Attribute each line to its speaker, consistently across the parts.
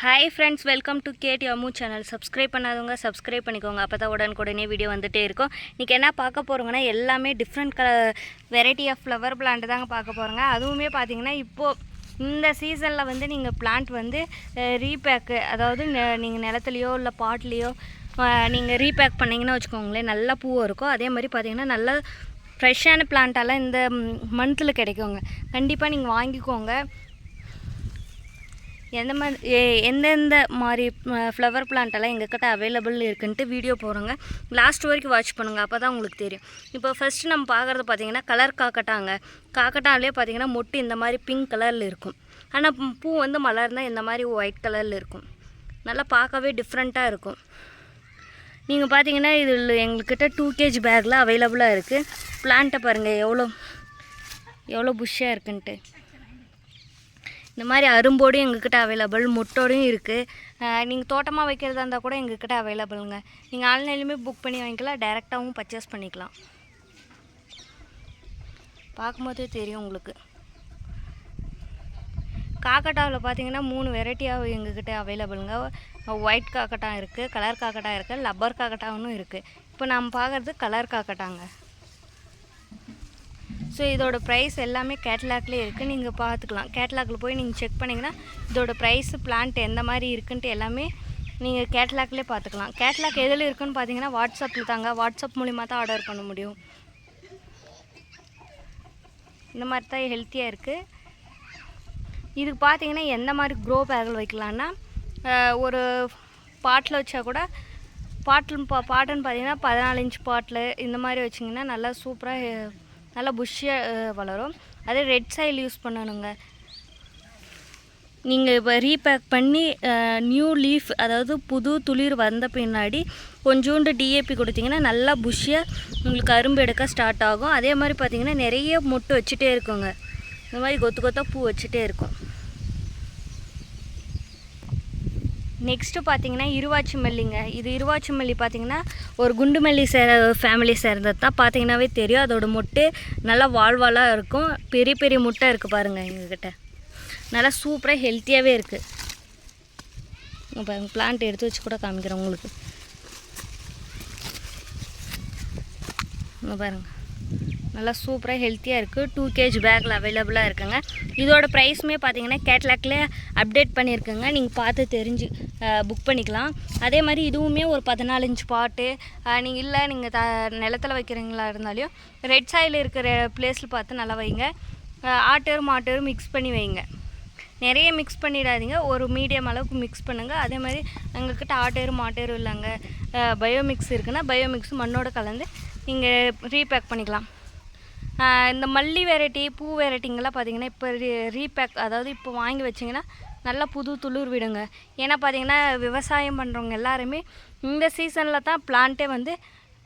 Speaker 1: Hi friends welcome to கேட் யமு channel subscribe பண்ணாதவங்க சப்ஸ்கிரைப் பண்ணிக்கோங்க. அப்போ தான் உடனுக்குடனே வீடியோ வந்துட்டே இருக்கும். இன்றைக்கி என்ன பார்க்க போகிறோங்கன்னா எல்லாமே different colour variety of flower plant தாங்க பார்க்க போகிறோங்க அதுவுமே பார்த்தீங்கன்னா இப்போது இந்த சீசனில் வந்து நீங்கள் பிளான்ட் வந்து ரீபேக்கு அதாவது நீங்கள் நிலத்துலையோ இல்லை பாட்லேயோ நீங்கள் ரீபேக் பண்ணிங்கன்னா வச்சுக்கோங்களேன் நல்ல பூ இருக்கும். அதே மாதிரி பார்த்தீங்கன்னா நல்ல ஃப்ரெஷ்ஷான பிளான்ட்டெல்லாம் இந்த மந்த்தில் கிடைக்குங்க. கண்டிப்பாக நீங்கள் வாங்கிக்கோங்க. எந்த மாதிரி எந்தெந்த மாதிரி ஃப்ளவர் பிளான்ட்டெல்லாம் எங்கக்கிட்ட அவைலபிள் இருக்குன்ட்டு வீடியோ போகிறோங்க லாஸ்ட் வரைக்கும் வாட்ச் பண்ணுங்கள் அப்போ தான் உங்களுக்கு தெரியும். இப்போ ஃபஸ்ட்டு நம்ம பார்க்குறது பார்த்தீங்கன்னா கலர் காக்கட்டாங்க. காக்கட்டாலே பார்த்தீங்கன்னா மொட்டு இந்த மாதிரி பிங்க் கலரில் இருக்கும். ஆனால் பூ வந்து மலர்ந்தால் இந்த மாதிரி ஒயிட் கலரில் இருக்கும். நல்லா பார்க்கவே டிஃப்ரெண்ட்டாக இருக்கும். நீங்கள் பார்த்தீங்கன்னா இதில் எங்கள்கிட்ட டூ கேஜி பேக்கில் அவைலபிளாக இருக்குது பிளான்ட்டை பாருங்கள் எவ்வளோ எவ்வளோ புஷ்ஷாக இருக்குன்ட்டு. இந்த மாதிரி அரும்போடும் எங்ககிட்ட அவைலபிள் முட்டோடையும் இருக்குது நீங்கள் தோட்டமாக வைக்கிறதா இருந்தால் கூட எங்ககிட்ட அவைலபிளுங்க நீங்கள் ஆன்லைன்லேயுமே புக் பண்ணி வாங்கிக்கலாம் டைரெக்டாகவும் பர்ச்சேஸ் பண்ணிக்கலாம். பார்க்கும்போதே தெரியும் உங்களுக்கு. காக்கட்டாவில் பார்த்தீங்கன்னா மூணு வெரைட்டியாக எங்ககிட்ட அவைலபிளுங்க ஒயிட் காக்கட்டா இருக்குது கலர் காக்கட்டா இருக்குது லப்பர் காக்கட்டாவும் இருக்குது இப்போ நாம் பார்க்குறது கலர் காக்கட்டாங்க. ஸோ இதோட ப்ரைஸ் எல்லாமே கேட்லாக்லேயே இருக்குது நீங்கள் பார்த்துக்கலாம் கேட்லாகில் போய் நீங்கள் செக் பண்ணிங்கன்னா இதோட ப்ரைஸ் பிளான்ட் எந்த மாதிரி இருக்குன்ட்டு எல்லாமே நீங்கள் கேட்லாக்லேயே பார்த்துக்கலாம் கேட்லாக் எதில் இருக்குன்னு பார்த்தீங்கன்னா வாட்ஸ்அப்பில் தாங்க. வாட்ஸ்அப் மூலிமா தான் ஆர்டர் பண்ண முடியும். இந்த மாதிரி தான் ஹெல்த்தியாக இருக்குது இதுக்கு பார்த்தீங்கன்னா எந்த மாதிரி க்ரோ பேக்கில் வைக்கலான்னா ஒரு பாட்டில் வச்சா கூட பாட்டில் பா பாட்டுன்னு பார்த்தீங்கன்னா பதினாலு இன்ச் பாட்டில் இந்த மாதிரி வச்சிங்கன்னா நல்லா சூப்பராக நல்லா புஷ்ஷியாக வளரும். அதே ரெட் சைல் யூஸ் பண்ணணுங்க. நீங்கள் இப்போ ரீபேக் பண்ணி நியூ லீஃப் அதாவது புது துளிர் வந்த பின்னாடி கொஞ்சோண்டு டிஏபி கொடுத்தீங்கன்னா நல்லா புஷ்ஷியாக உங்களுக்கு கரும்பு எடுக்க ஸ்டார்ட் ஆகும். அதே மாதிரி பார்த்தீங்கன்னா நிறைய மொட்டு வச்சுட்டே இருக்குங்க. இந்த மாதிரி கொத்து கொத்தாக பூ வச்சுட்டே இருக்கும். நெக்ஸ்ட்டு பார்த்தீங்கன்னா இருவாச்சிமல்லிங்க இது இருவாச்சிமல்லி பார்த்தீங்கன்னா ஒரு குண்டுமல்லி சே ஃபேமிலி சேர்ந்தது தான் பார்த்தீங்கன்னாவே தெரியும். அதோட மொட்டு நல்லா வாழ்வாலாக இருக்கும். பெரிய பெரிய முட்டை இருக்குது பாருங்கள் எங்ககிட்ட. நல்லா சூப்பராக ஹெல்த்தியாகவே இருக்குது இப்போ பிளான்ட் எடுத்து வச்சு கூட காமிக்கிறேன் உங்களுக்கு. பாருங்கள் நல்லா சூப்பராக ஹெல்த்தியாக இருக்குது டூ கேஜ் பேக்கில் அவைலபிளாக இருக்குங்க. இதோட ப்ரைஸுமே பார்த்தீங்கன்னா கேட்லாக்ல அப்டேட் பண்ணியிருக்குங்க நீங்கள் பார்த்து தெரிஞ்சு புக் பண்ணிக்கலாம். அதே மாதிரி இதுவுமே ஒரு பதினாலு இன்ச் பாட்டு நீங்கள் இல்லை நீங்கள் த நிலத்தில் வைக்கிறீங்களா இருந்தாலையும் ரெட் சாயில் இருக்கிற பிளேஸில் பார்த்து நல்லா வைங்க. ஆட்டரும் மாட்டரும் மிக்ஸ் பண்ணி வைங்க. நிறைய மிக்ஸ் பண்ணிடாதீங்க. ஒரு மீடியம் அளவுக்கு மிக்ஸ் பண்ணுங்கள் அதே மாதிரி எங்கக்கிட்ட ஆட்டேரு மாட்டேரும் இல்லைங்க. பயோமிக்ஸ் இருக்குன்னா பயோமிக்ஸ் மண்ணோட கலந்து நீங்கள் ரீபேக் பண்ணிக்கலாம். இந்த மல்லி வெரைட்டி பூ வெரைட்டிங்கெல்லாம் பார்த்தீங்கன்னா இப்போ ரீ ரீபேக் அதாவது இப்போ வாங்கி வச்சிங்கன்னா நல்லா புது துளிர் விடுங்க. ஏன்னா பார்த்தீங்கன்னா விவசாயம் பண்ணுறவங்க எல்லாருமே இந்த சீசனில் தான் பிளான்ட்டே வந்து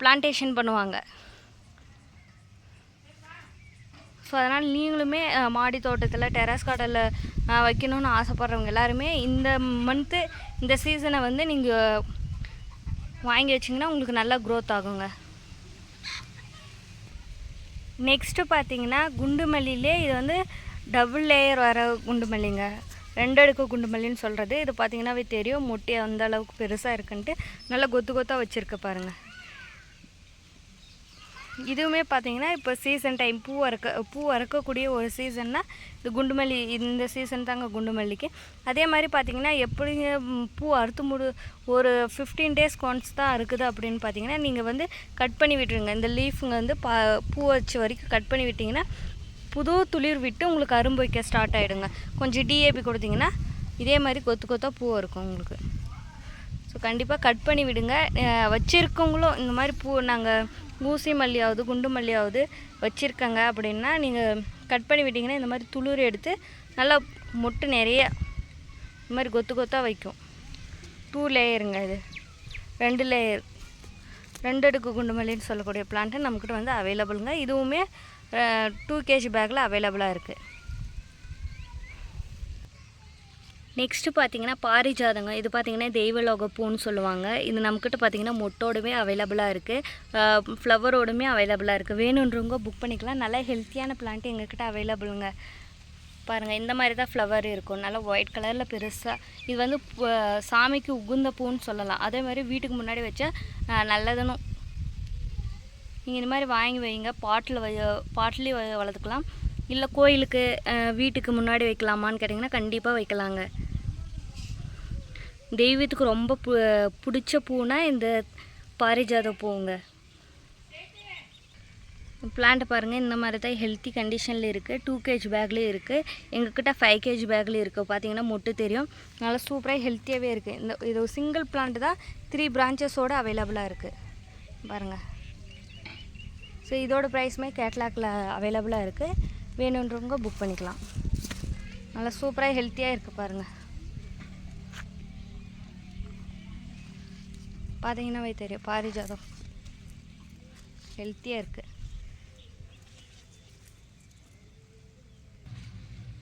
Speaker 1: பிளான்டேஷன் பண்ணுவாங்க. ஸோ அதனால் நீங்களுமே மாடி தோட்டத்தில் டெரஸ் கார்டனில் வைக்கணும்னு ஆசைப்பட்றவங்க எல்லாருமே இந்த மந்த்து இந்த சீசனை வந்து நீங்கள் வாங்கி வச்சிங்கன்னா உங்களுக்கு நல்லா க்ரோத் ஆகுங்க. நெக்ஸ்ட்டு பார்த்தீங்கன்னா குண்டு மல்லியிலே இது வந்து டபுள் லேயர் வர குண்டு மல்லிங்க ரெண்டு அடுக்கு குண்டு மல்லின்னு சொல்கிறது இது பார்த்தீங்கன்னாவே தெரியும். முட்டை அந்த அளவுக்கு பெருசாக இருக்குன்ட்டு. நல்லா கொத்து கொத்தாக வச்சுருக்கு பாருங்கள் இதுவுமே பார்த்தீங்கன்னா இப்போ சீசன் டைம் பூ அறுக்க பூ அறுக்கக்கூடிய ஒரு சீசன்னா இது குண்டுமல்லி இந்த சீசன் தாங்க குண்டுமல்லிக்கு. அதே மாதிரி பார்த்தீங்கன்னா எப்படிங்க பூ அறுத்து முடு ஒரு ஃபிஃப்டீன் டேஸ் கொன்ஸ் தான் இருக்குது அப்படின்னு பார்த்தீங்கன்னா நீங்கள் வந்து கட் பண்ணி விட்டுருங்க. இந்த லீஃபுங்க வந்து பா பூ வச்ச வரைக்கும் கட் பண்ணி விட்டிங்கன்னா புது துளிர் விட்டு உங்களுக்கு அரும்பு வைக்க ஸ்டார்ட் ஆகிடுங்க கொஞ்சம் டிஏபி கொடுத்தீங்கன்னா இதே மாதிரி கொத்து கொத்தாக பூ இருக்கும் உங்களுக்கு. ஸோ கண்டிப்பாக கட் பண்ணி விடுங்க. வச்சுருக்கவங்களும் இந்த மாதிரி பூ நாங்கள் ஊசி மல்லியாவது குண்டு மல்லியாவது வச்சுருக்கங்க அப்படின்னா நீங்கள் கட் பண்ணி விட்டிங்கன்னா இந்த மாதிரி துளிர் எடுத்து நல்லா மொட்டு நிறைய இந்த மாதிரி கொத்து கொத்தாக வைக்கும். டூ லேயருங்க இது. ரெண்டு லேயர் ரெண்டு அடுக்கு குண்டு மல்லின்னு சொல்லக்கூடிய பிளான்ட்டு நம்மக்கிட்ட வந்து அவைலபிளுங்க இதுவுமே டூ கேஜி பேக்கில் அவைலபிளாக இருக்குது நெக்ஸ்ட்டு பார்த்தீங்கன்னா பாரிஜாதங்க இது பார்த்தீங்கன்னா தெய்வலோக பூன்னு சொல்லுவாங்க. இது நம்மக்கிட்ட பார்த்தீங்கன்னா மொட்டோடுமே அவைலபிளாக இருக்குது ஃப்ளவரோடுமே அவைலபிளாக இருக்குது வேணுன்றவங்க புக் பண்ணிக்கலாம். நல்லா ஹெல்த்தியான பிளான்ட் எங்ககிட்ட அவைலபிளுங்க பாருங்கள் இந்த மாதிரி தான் ஃப்ளவர் இருக்கும். நல்லா ஒயிட் கலரில் பெருசாக இது வந்து சாமிக்கு உகுந்த பூன்னு சொல்லலாம். அதே மாதிரி வீட்டுக்கு முன்னாடி வச்சா நல்லதுன்னு. நீங்கள் இந்த மாதிரி வாங்கி வைங்க. பாட்டில் வை பாட்டிலே வளர்த்துக்கலாம். இல்லை கோயிலுக்கு வீட்டுக்கு முன்னாடி வைக்கலாமான்னு கேட்டிங்கன்னா கண்டிப்பாக வைக்கலாங்க. தெய்வத்துக்கு ரொம்ப பு பிடிச்ச பூனா இந்த பாரிஜாத பூங்க. பிளான்ட் பாருங்கள் இந்த மாதிரி தான் ஹெல்த்தி கண்டிஷனில் இருக்குது டூ கேஜ் பேக்லேயும் இருக்குது எங்கக்கிட்ட ஃபைவ் கேஜ் பேக்லேயும் இருக்குது பார்த்தீங்கன்னா மொட்டு தெரியும். நல்லா சூப்பராக ஹெல்த்தியாகவே இருக்குது இந்த இது சிங்கிள் பிளான்ட் தான் த்ரீ பிரான்ச்சஸோடு அவைலபிளாக இருக்குது பாருங்கள் ஸோ இதோட ப்ரைஸுமே கேட்லாக்ல அவைலபிளாக இருக்குது வேணுன்றவங்க புக் பண்ணிக்கலாம். நல்லா சூப்பராக ஹெல்த்தியாக இருக்குது பாருங்கள் பார்த்தீங்கன்னாவே தெரியும் பாரிஜாதம். ஹெல்த்தியாக இருக்குது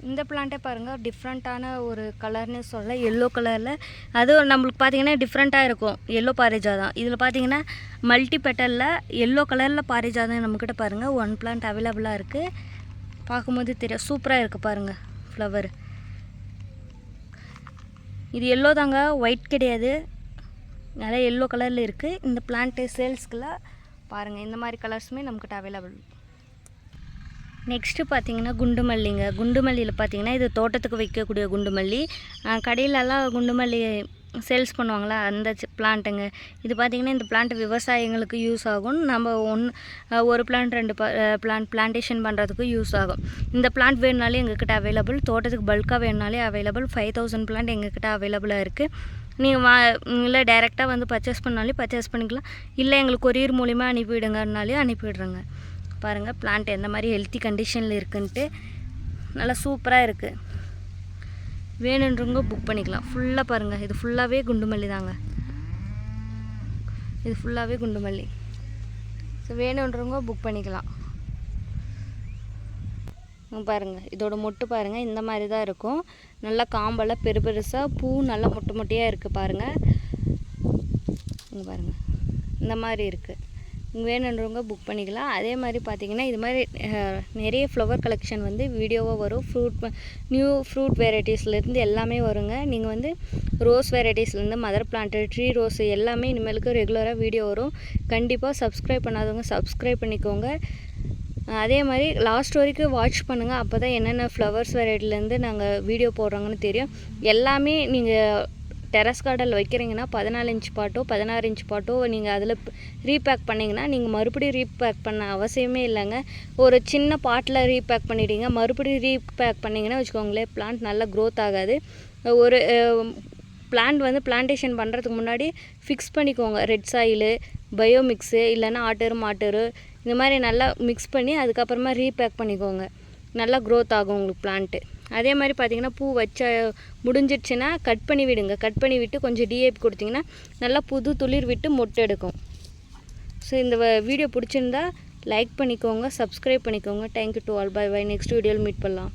Speaker 1: இந்த பிளான்ட்டே பாருங்கள் டிஃப்ரெண்ட்டான ஒரு கலர்னு சொல்ல எல்லோ கலரில் அதுவும் நம்மளுக்கு பார்த்தீங்கன்னா டிஃப்ரெண்ட்டாக இருக்கும் எல்லோ பாரிஜாதம். இதில் பார்த்தீங்கன்னா மல்டி பெட்டலில் எல்லோ கலரில் பாரிஜாதம் நம்மக்கிட்ட பாருங்கள் ஒன் பிளான்ட் அவைலபிளாக இருக்குது பார்க்கும்போது தெரியும் சூப்பராக இருக்குது பாருங்கள் ஃப்ளவர் இது எல்லோ தாங்க ஒயிட் கிடையாது. நல்லா எல்லோ கலரில் இருக்குது இந்த பிளான்ட்டு சேல்ஸ்க்குலாம் பாருங்கள் இந்த மாதிரி கலர்ஸுமே நம்மக்கிட்ட அவைலபிள் நெக்ஸ்ட்டு பார்த்தீங்கன்னா குண்டுமல்லிங்க. குண்டுமல்லியில் பார்த்தீங்கன்னா இது தோட்டத்துக்கு வைக்கக்கூடிய குண்டு மல்லி கடையிலலாம் குண்டுமல்லி சேல்ஸ் பண்ணுவாங்களா? அந்த பிளான்ட்டுங்க இது பார்த்திங்கன்னா இந்த பிளான்ட் விவசாயிங்களுக்கு யூஸ் ஆகும். நம்ம ஒன்று ஒரு பிளான்ட் ரெண்டு பிளான்ட் பிளான்டேஷன் பண்ணுறதுக்கு யூஸ் ஆகும். இந்த பிளான்ட் வேணுனாலே எங்கக்கிட்ட அவைலபிள் தோட்டத்துக்கு பல்காக வேணுனாலே அவைலபிள் ஃபைவ் தௌசண்ட் பிளான்ட் எங்ககிட்ட அவைலபிளாக இருக்குது நீங்கள் வா இல்லை டைரெக்டாக வந்து பர்ச்சேஸ் பண்ணாலும் பர்ச்சேஸ் பண்ணிக்கலாம். இல்லை எங்களுக்கு கொரியர் மூலிமா அனுப்பிவிடுங்கனாலே அனுப்பிவிடுறேங்க. பாருங்கள் பிளான்ட் எந்த மாதிரி ஹெல்த்தி கண்டிஷனில் இருக்குன்ட்டு நல்லா சூப்பராக இருக்குது வேணுன்றவங்க புக் பண்ணிக்கலாம். ஃபுல்லாக பாருங்கள் இது ஃபுல்லாகவே குண்டுமல்லி தாங்க. இது ஃபுல்லாகவே குண்டுமல்லி. ஸோ வேணுன்றவங்க புக் பண்ணிக்கலாம். பாருங்கள் இதோட மொட்டு பாருங்கள் இந்த மாதிரி தான் இருக்கும். நல்லா காம்பெல்லாம் பெரு பெருசாக பூ நல்லா மொட்டை மொட்டையாக இருக்குது பாருங்கள் இங்கே பாருங்கள் இந்த மாதிரி இருக்குது இங்கே வேணுன்றவங்க புக் பண்ணிக்கலாம். அதே மாதிரி பார்த்தீங்கன்னா இது மாதிரி நிறைய ஃப்ளவர் கலெக்ஷன் வந்து வீடியோவாக வரும். ஃப்ரூட் நியூ ஃப்ரூட் வெரைட்டிஸ்லேருந்து எல்லாமே வருங்க. நீங்கள் வந்து ரோஸ் வெரைட்டிஸ்லேருந்து மதர் பிளான்ட்டு ட்ரீ ரோஸ் எல்லாமே இனிமேலுக்கு ரெகுலராக வீடியோ வரும். கண்டிப்பாக சப்ஸ்கிரைப் பண்ணாதவங்க சப்ஸ்கிரைப் பண்ணிக்கோங்க. அதே மாதிரி லாஸ்ட் வரைக்கும் வாட்ச் பண்ணுங்கள் அப்போ தான் என்னென்ன ஃப்ளவர்ஸ் வெரைட்டிலேருந்து நாங்கள் வீடியோ போடுறாங்கன்னு தெரியும். எல்லாமே நீங்கள் டெரஸ் கார்டில் வைக்கிறீங்கன்னா பதினாலு இன்ச் பாட்டோ பதினாறு இன்ச் பாட்டோ நீங்கள் அதில் ரீபேக் பண்ணிங்கன்னா நீங்கள் மறுபடியும் ரீபேக் பண்ண அவசியமே இல்லைங்க. ஒரு சின்ன பாட்டில் ரீபேக் பண்ணிட்டீங்க மறுபடியும் ரீபேக் பண்ணிங்கன்னா வச்சுக்கோங்களேன் பிளான்ட் நல்லா க்ரோத் ஆகாது. ஒரு பிளான்ட் வந்து பிளான்டேஷன் பண்ணுறதுக்கு முன்னாடி ஃபிக்ஸ் பண்ணிக்கோங்க. ரெட் சாயிலு பயோமிக்ஸு இல்லைன்னா ஆட்டரு மாட்டரு இந்த மாதிரி நல்லா மிக்ஸ் பண்ணி அதுக்கப்புறமா ரீபேக் பண்ணிக்கோங்க. நல்லா க்ரோத் ஆகும் உங்களுக்கு பிளான்ட்டு அதே மாதிரி பார்த்தீங்கன்னா பூ வச்ச முடிஞ்சிடுச்சுன்னா கட் பண்ணி விடுங்க. கட் பண்ணி விட்டு கொஞ்சம் டிஏபி கொடுத்தீங்கன்னா நல்லா புது துளிர் விட்டு மொட்டை எடுக்கும். ஸோ இந்த வீடியோ பிடிச்சிருந்தா லைக் பண்ணிக்கோங்க சப்ஸ்கிரைப் பண்ணிக்கோங்க. Thank you to all bye bye next வீடியோவில் மீட் பண்ணலாம்.